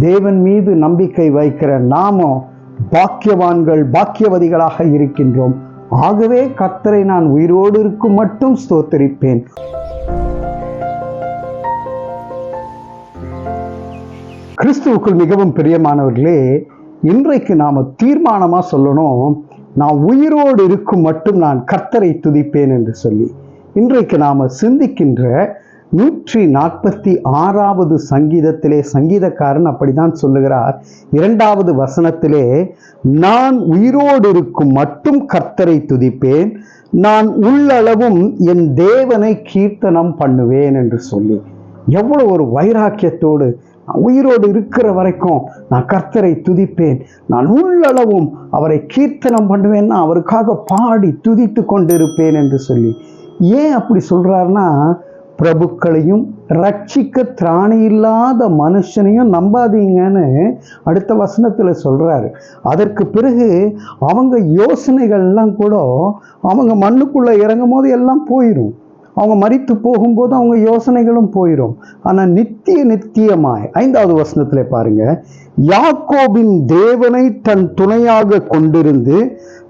தேவன் மீது நம்பிக்கை வைக்கிற நாமோ பாக்கியவான்கள் பாக்கியவதிகளாக இருக்கின்றோம். ஆகவே கர்த்தரை நான் உயிரோடு இருக்கும் மட்டும் ஸ்தோத்தரிப்பேன். கிறிஸ்துவுக்குள் மிகவும் பிரியமானவர்களே இன்றைக்கு நாம தீர்மானமா சொல்லணும். நான் உயிரோடு இருக்கும் மட்டும் நான் கர்த்தரை துதிப்பேன் என்று சொல்லி. இன்றைக்கு நாம சிந்திக்கின்ற நூற்றி நாற்பத்தி ஆறாவது சங்கீதத்திலே சங்கீதக்காரன் அப்படிதான் சொல்லுகிறார். இரண்டாவது வசனத்திலே நான் உயிரோடு இருக்கும் மட்டும் கர்த்தரை துதிப்பேன். நான் உள்ளளவும் என் தேவனை கீர்த்தனம் பண்ணுவேன் என்று சொல்லி. எவ்வளோ ஒரு வைராக்கியத்தோடு நான் உயிரோடு இருக்கிற வரைக்கும் நான் கர்த்தரை துதிப்பேன். நான் உள்ளளவும் அவரை கீர்த்தனம் பண்ணுவேன்னா அவருக்காக பாடி துதித்து கொண்டிருப்பேன் என்று சொல்லி. ஏன் அப்படி சொல்றாருன்னா பிரபுக்களையும் ரட்சிக்க திராணி இல்லாத மனுஷனையும் நம்பாதீங்கன்னு அடுத்த வசனத்தில் சொல்கிறாரு அதற்கு பிறகு அவங்க யோசனைகள்லாம் கூட அவங்க மண்ணுக்குள்ளே இறங்கும் போது எல்லாம் போயிடும் அவங்க மறித்து போகும்போது அவங்க யோசனைகளும் போயிடும் ஆனால் நித்திய நித்தியமாய் ஐந்தாவது வசனத்தில் பாருங்க யாக்கோபின் தேவனை தன் துணையாக கொண்டிருந்து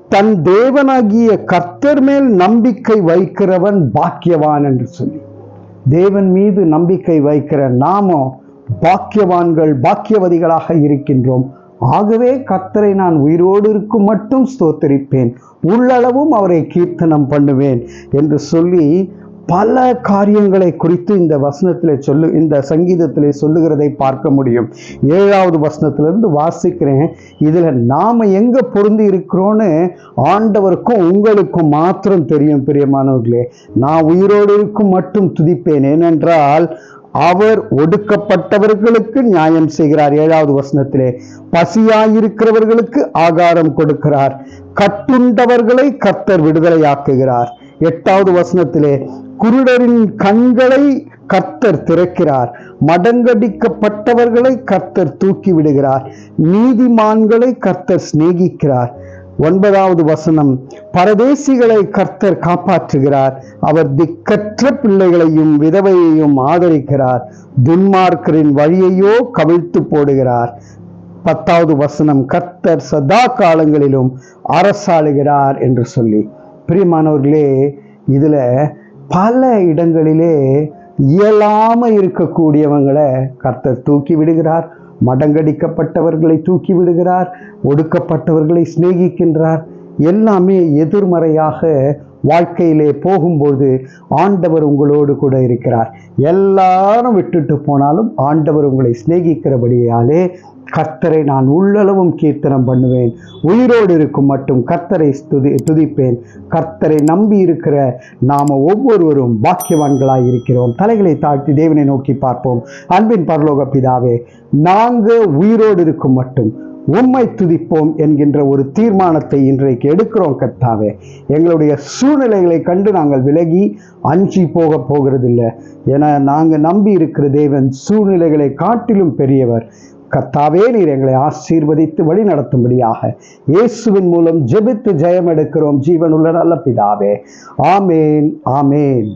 தன் தேவனாகிய கர்த்தர் மேல் நம்பிக்கை வைக்கிறவன் பாக்கியவான் என்று சொல்லி. தேவன் மீது நம்பிக்கை வைக்கிற நாமோ பாக்கியவான்கள் பாக்கியவதிகளாக இருக்கின்றோம். ஆகவே கர்த்தரை நான் உயிரோடு இருக்கும் மட்டும் ஸ்தோத்தரிப்பேன். உள்ளளவும் அவரை கீர்த்தனம் பண்ணுவேன் என்று சொல்லி பல காரியங்களை குறித்து இந்த வசனத்திலே சொல்லு இந்த சங்கீதத்திலே சொல்லுகிறதை பார்க்க முடியும். ஏழாவது வசனத்திலிருந்து வாசிக்கிறேன். இதில் நாம் எங்கே பொருந்தி இருக்கிறோன்னு ஆண்டவருக்கும் உங்களுக்கும் மாத்திரம் தெரியும் பிரியமானவர்களே. நான் உயிரோடு இருக்கும் மட்டும் துதிப்பேன். ஏனென்றால் அவர் ஒடுக்கப்பட்டவர்களுக்கு நியாயம் செய்கிறார். ஏழாவது வசனத்திலே பசியாயிருக்கிறவர்களுக்கு ஆகாரம் கொடுக்கிறார். கட்டுண்டவர்களை கர்த்தர் விடுதலையாக்குகிறார். எட்டாவது வசனத்திலே குருடரின் கண்களை கர்த்தர் திறக்கிறார். மடங்கடிக்கப்பட்டவர்களை கர்த்தர் தூக்கி விடுகிறார் நீதிமான்களை கர்த்தர் சிநேகிக்கிறார். ஒன்பதாவது வசனம் பரதேசிகளை கர்த்தர் காப்பாற்றுகிறார். அவர் திக்கற்ற பிள்ளைகளையும் விதவையையும் ஆதரிக்கிறார். துன்மார்க்கரின் வழியையோ கவிழ்த்து போடுகிறார். பத்தாவது வசனம் கர்த்தர் சதா காலங்களிலும் அரசாளுகிறார் என்று சொல்லி. பிரியமானவர்களே இதுல பல இடங்களிலே இயலாமல் இருக்கக்கூடியவங்களை கர்த்தர் தூக்கி விடுகிறார். மடங்கடிக்கப்பட்டவர்களை தூக்கி விடுகிறார். ஒடுக்கப்பட்டவர்களை சிநேகிக்கின்றார். எல்லாமே எதிர்மறையாக வாழ்க்கையிலே போகும்போது ஆண்டவர் உங்களோடு கூட இருக்கிறார். எல்லாரும் விட்டுட்டு போனாலும் ஆண்டவர் உங்களை சிநேகிக்கிறபடியாலே கர்த்தரை நான் உள்ளளவும் கீர்த்தனம் பண்ணுவேன். உயிரோடு இருக்கும் மட்டும் கர்த்தரை துதி துதிப்பேன். கர்த்தரை நம்பி இருக்கிற நாம ஒவ்வொருவரும் பாக்கியவான்களாக இருக்கிறோம். தலைகளை தாழ்த்தி தேவனை நோக்கி பார்ப்போம். அன்பின் பரலோக பிதாவே நாங்கள் உயிரோடு இருக்கும் மட்டும் உண்மை துதிப்போம் என்கின்ற ஒரு தீர்மானத்தை இன்றைக்கு எடுக்கிறோம் கர்த்தாவே. எங்களுடைய சூழ்நிலைகளை கண்டு நாங்கள் விலகி அஞ்சி போக போகிறதில்லை. என நாங்கள் நம்பி இருக்கிற தேவன் சூழ்நிலைகளை காட்டிலும் பெரியவர். கர்த்தாவே நீர் எங்களை ஆசீர்வதித்து வழி நடத்தும்படியாக இயேசுவின் மூலம் ஜெபித்து ஜெயம் எடுக்கிறோம் ஜீவனுள்ள நல்ல பிதாவே. ஆமேன் ஆமேன்.